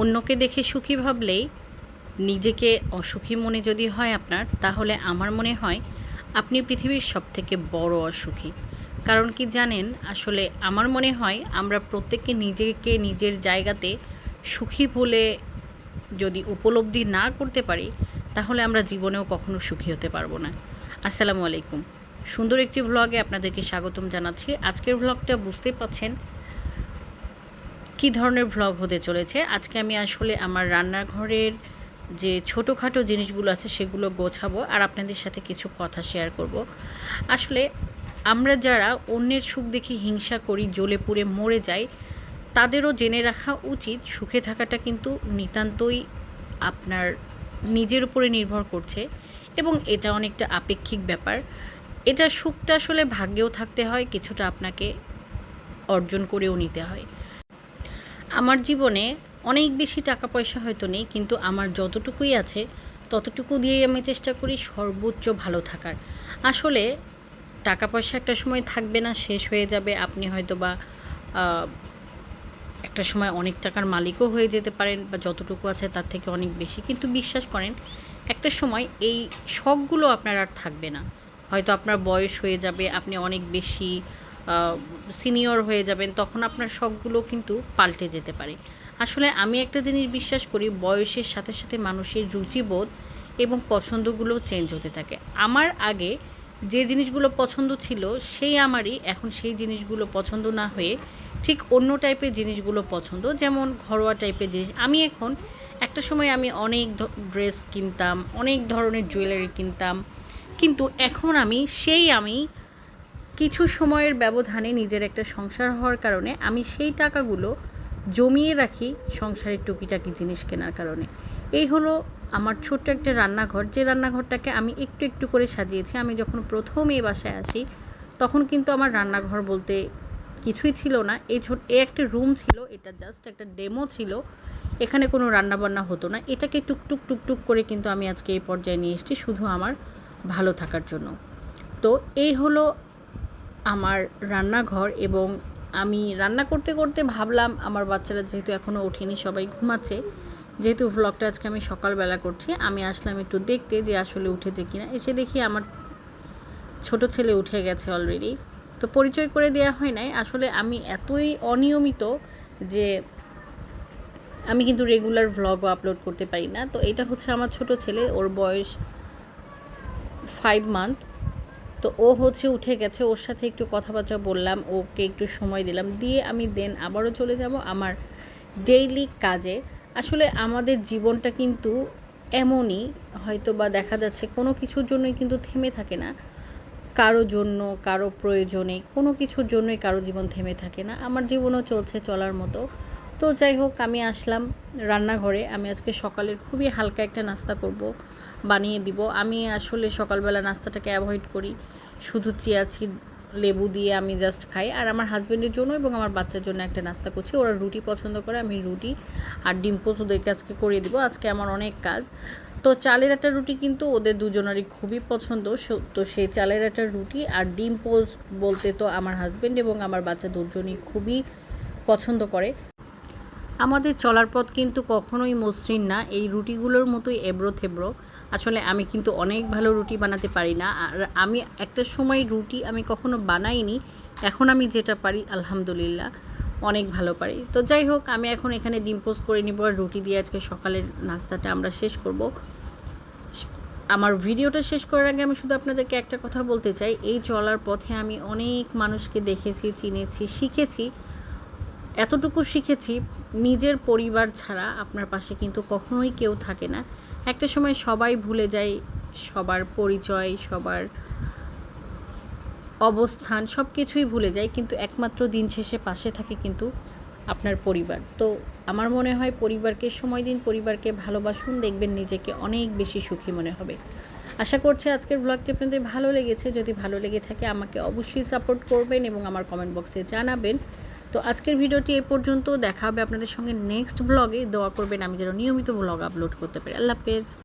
অন্যকে দেখে সুখী ভাবলেই নিজেকে অসুখী মনে যদি হয় আপনার, তাহলে আমার মনে হয় আপনি পৃথিবীর সবথেকে বড় অসুখী। কারণ কি জানেন, আসলে আমার মনে হয় আমরা প্রত্যেককে নিজেকে নিজের জায়গাতে সুখী বলে যদি উপলব্ধি না করতে পারি, তাহলে আমরা জীবনেও কখনো সুখী হতে পারব না। আসসালামু আলাইকুম। সুন্দর একটি ভ্লগে আপনাদেরকে স্বাগতম জানাচ্ছি। আজকের ভ্লগটা বুঝতে পাচ্ছেন কী ধরনের ভ্লগ হতে চলেছে? আজকে আমি আসলে আমার রান্নাঘরের যে ছোটোখাটো জিনিসগুলো আছে সেগুলো গোছাবো আর আপনাদের সাথে কিছু কথা শেয়ার করব। আসলে আমরা যারা অন্যের সুখ দেখে হিংসা করি, জ্বলে পুড়ে মরে যাই, তাদেরও জেনে রাখা উচিত সুখে থাকাটা কিন্তু নিতান্তই আপনার নিজের উপরে নির্ভর করছে এবং এটা অনেকটা আপেক্ষিক ব্যাপার। এটা সুখটা আসলে ভাগ্যেও থাকতে হয়, কিছুটা আপনাকে অর্জন করেও নিতে হয়। আমার জীবনে অনেক বেশি টাকা পয়সা হয়তো নেই, কিন্তু আমার যতটুকুই আছে, ততটুকু দিয়েই আমি চেষ্টা করি সর্বোচ্চ ভালো থাকার। আসলে টাকা পয়সা একটা সময় থাকবে না, শেষ হয়ে যাবে। আপনি হয়তো বা একটা সময় অনেক টাকার মালিকও হয়ে যেতে পারেন বা যতটুকু আছে তার থেকে অনেক বেশি। কিন্তু বিশ্বাস করেন, একটা সময় এই শখগুলো আপনার আর থাকবে না। হয়তো আপনার বয়স হয়ে যাবে, আপনি অনেক বেশি সিনিয়র হয়ে যাবেন, তখন আপনার শখগুলো কিন্তু পাল্টে যেতে পারে। আসলে আমি একটা জিনিস বিশ্বাস করি, বয়সের সাথে সাথে মানুষের রুচিবোধ এবং পছন্দগুলো চেঞ্জ হতে থাকে। আমার আগে যে জিনিসগুলো পছন্দ ছিল, সেই আমারই, এখন সেই জিনিসগুলো পছন্দ না হয়ে ঠিক অন্য টাইপের জিনিসগুলো পছন্দ, যেমন ঘরোয়া টাইপের জিনিস। আমি এখন একটা সময় আমি অনেক ড্রেস কিনতাম, অনেক ধরনের জুয়েলারি কিনতাম, কিন্তু এখন আমি সেই আমি কিছু সময়ের ব্যবধানে নিজের একটা সংসার হওয়ার কারণে আমি সেই টাকাগুলো জমিয়ে রাখি সংসারের টুকিটাকি জিনিস কেনার কারণে। এই হলো আমার ছোট্ট একটা রান্নাঘর। যে রান্নাঘরটাকে আমি একটু একটু করে সাজিয়েছি, আমি যখন প্রথম এই বাসায় আসি, তখন কিন্তু আমার রান্নাঘর বলতে কিছুই ছিল না। এই ছোট, এ একটা রুম ছিল, এটা জাস্ট একটা ডেমো ছিল। এখানে কোনো রান্নাবান্না হতো না। এটাকে টুকটুক টুকটুক করে কিন্তু আমি আজকে এই পর্যায়ে নিয়ে এসেছি, শুধু আমার ভালো থাকার জন্য। তো এই হলো আমার রান্নাঘর এবং আমি রান্না করতে করতে ভাবলাম, আমার বাচ্চারা যেহেতু এখনও ওঠেনি, সবাই ঘুমাচ্ছে। যেহেতু ভ্লগটা আজকে আমি সকালবেলা করছি, আমি আসলাম একটু দেখতে যে আসলে উঠেছে কিনা। এসে দেখি আমার ছোট ছেলে উঠে গেছে অলরেডি তো পরিচয় করে দেওয়া হয় নাই। আসলে আমি এতই অনিয়মিত যে আমি কিন্তু রেগুলার ভ্লগও আপলোড করতে পারি না। তো এটা হচ্ছে আমার ছোট ছেলে, ওর বয়স ফাইভ মান্থ তো ও হচ্ছে উঠে গেছে, ওর সাথে একটু কথাবার্তা বললাম, ওকে একটু সময় দিলাম, দিয়ে আমি দেন আবারও চলে যাব আমার ডেইলি কাজে। আসলে আমাদের জীবনটা কিন্তু এমনই হয়তো বা দেখা যাচ্ছে কোনো কিছুর জন্যই কিন্তু থেমে থাকে না। কারও জন্য, কারও প্রয়োজনে, কোনো কিছুর জন্যই কারও জীবন থেমে থাকে না। আমার জীবনও চলছে চলার মতো। তো যাই হোক, আমি আসলাম রান্নাঘরে। আমি আজকে সকালের খুবই হালকা একটা নাস্তা করব। বানিয়ে দিব। আমি আসলে সকালবেলা নাস্তাটাকে অ্যাভয়েড করি। শুধু চিয়াছি লেবু দিয়ে আমি জাস্ট খাই। আর আমার হাজব্যান্ডের জন্য এবং আমার বাচ্চার জন্য একটা নাস্তা করছি। ওরা রুটি পছন্দ করে, আমি রুটি আর ডিম পোস্ট ওদেরকে আজকে করিয়ে দিব। আজকে আমার অনেক কাজ। তো চালের একটা রুটি কিন্তু ওদের দুজনেরই খুবই পছন্দ। তো সেই চালের একটা রুটি আর ডিম পোস্ট বলতে তো আমার হাজব্যান্ড এবং আমার বাচ্চা দুজনই খুবই পছন্দ করে। আমাদের চলার পথ কিন্তু কখনোই মসৃণ না। এই রুটিগুলোর মতোই এবড়ো থেবড়ো আসলে আমি কিন্তু অনেক ভালো রুটি বানাতে পারি না। আর আমি একটা সময় রুটি আমি কখনো বানাইনি, এখন আমি যেটা পারি আলহামদুলিল্লাহ অনেক ভালো পারি। তো যাই হোক, আমি এখন এখানে ডিম করে নিব আর রুটি দিয়ে আজকে সকালের নাস্তাটা আমরা শেষ করব। আমার ভিডিওটা শেষ করার আগে আমি শুধু আপনাদেরকে একটা কথা বলতে চাই। এই চলার পথে আমি অনেক মানুষকে দেখেছি, চিনেছি, শিখেছি। এতটুকু শিখেছি, নিজের পরিবার ছাড়া আপনার পাশে কিন্তু কখনোই কেউ থাকে না। একটা সময় সবাই ভুলে যায় সবার পরিচয়, সবার অবস্থান সব কিছুই ভুলে যায়, কিন্তু একমাত্র দিন শেষে পাশে থাকে কিন্তু আপনার পরিবার। তো আমার মনে হয় পরিবারকে সময় দিন, পরিবারকে ভালোবাসুন, দেখবেন নিজেকে অনেক বেশি সুখী মনে হবে। আশা করছি আজকের ব্লগটি আপনাদের ভালো লেগেছে। যদি ভালো লেগে থাকে, আমাকে অবশ্যই সাপোর্ট করবেন এবং আমার কমেন্ট বক্সে জানাবেন। তো আজকের ভিডিওটি এ পর্যন্ত। দেখা হবে আপনাদের সঙ্গে নেক্সট ব্লগে। দোয়া করবেন আমি যেন নিয়মিত ব্লগ আপলোড করতে পারি। আল্লাহ হাফেজ।